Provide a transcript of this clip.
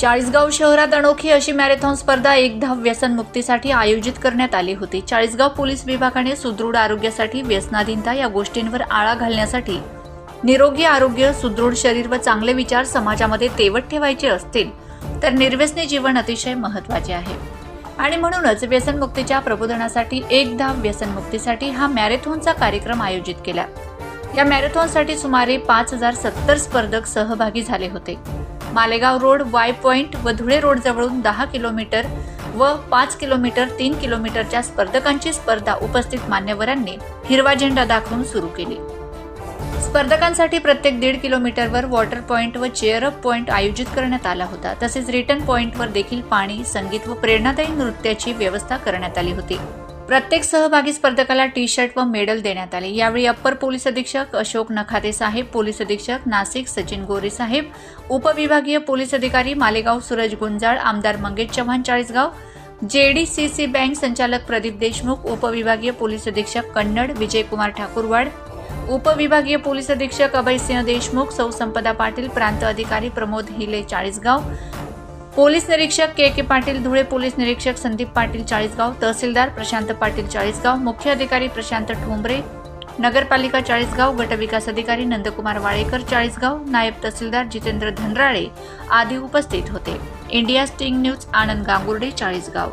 चाळीसगाव शहरात अनोखी अशी मॅरेथॉन स्पर्धा एक धाव व्यसनमुक्तीसाठी आयोजित करण्यात आली होती. चाळीसगाव पोलीस विभागाने सुदृढ आरोग्यासाठी व्यसनाधीनता या गोष्टींवर आळा घालण्यासाठी निरोगी आरोग्य सुदृढ शरीर व चांगले विचार समाजामध्ये तेवत ठेवायचे असतील तर निर्व्यसनी जीवन अतिशय महत्त्वाचे आहे. आणि म्हणूनच व्यसनमुक्तीच्या प्रबोधनासाठी एक धाव व्यसनमुक्तीसाठी हा मॅरेथॉनचा कार्यक्रम आयोजित केला. या मॅरेथॉनसाठी सुमारे पाच हजार सत्तर स्पर्धक सहभागी झाले होते. मालेगाव रोड वाय पॉईंट व धुळे रोड जवळून दहा किलोमीटर व पाच किलोमीटर तीन किलोमीटरच्या स्पर्धकांची स्पर्धा उपस्थित मान्यवरांनी हिरवा झेंडा दाखवून सुरू केली. स्पर्धकांसाठी प्रत्येक दीड किलोमीटरवर वॉटर पॉईंट व चेअर पॉईंट आयोजित करण्यात आला होता. तसेच रिटर्न पॉईंटवर देखील पाणी संगीत व प्रेरणादायी नृत्याची व्यवस्था करण्यात आली होती. प्रत्येक सहभागी स्पर्धकाला टी शर्ट व मेडल देण्यात आले. यावेळी अप्पर पोलीस अधीक्षक अशोक नखाते साहेब पोलीस अधीक्षक नाशिक सचिन गोरे साहेब उपविभागीय पोलीस अधिकारी मालेगाव सूरज गुंजाळ आमदार मंगेश चव्हाण चाळीसगाव जेडीसीसी बँक संचालक प्रदीप देशमुख उपविभागीय पोलीस अधीक्षक कन्नड विजयकुमार ठाकूरवाड उपविभागीय पोलीस अधीक्षक अभयसिंह देशमुख सौ संपदा पाटील प्रांत अधिकारी प्रमोद हिले चाळीसगाव पोलीस निरीक्षक K K Patil Dhule police निरीक्षक संदीप पाटील चाळीसगाव तहसीलदार प्रशांत पाटील चाळीसगाव मुख्य अधिकारी प्रशांत ठोंबरे नगरपालिका चाळीसगाव गटविकास अधिकारी नंदकुमार वाळेकर चाळीसगाव नायब तहसीलदार जितेंद्र धनराळे आदी उपस्थित होते. India sting news Anand Gangurde Chalisgaon.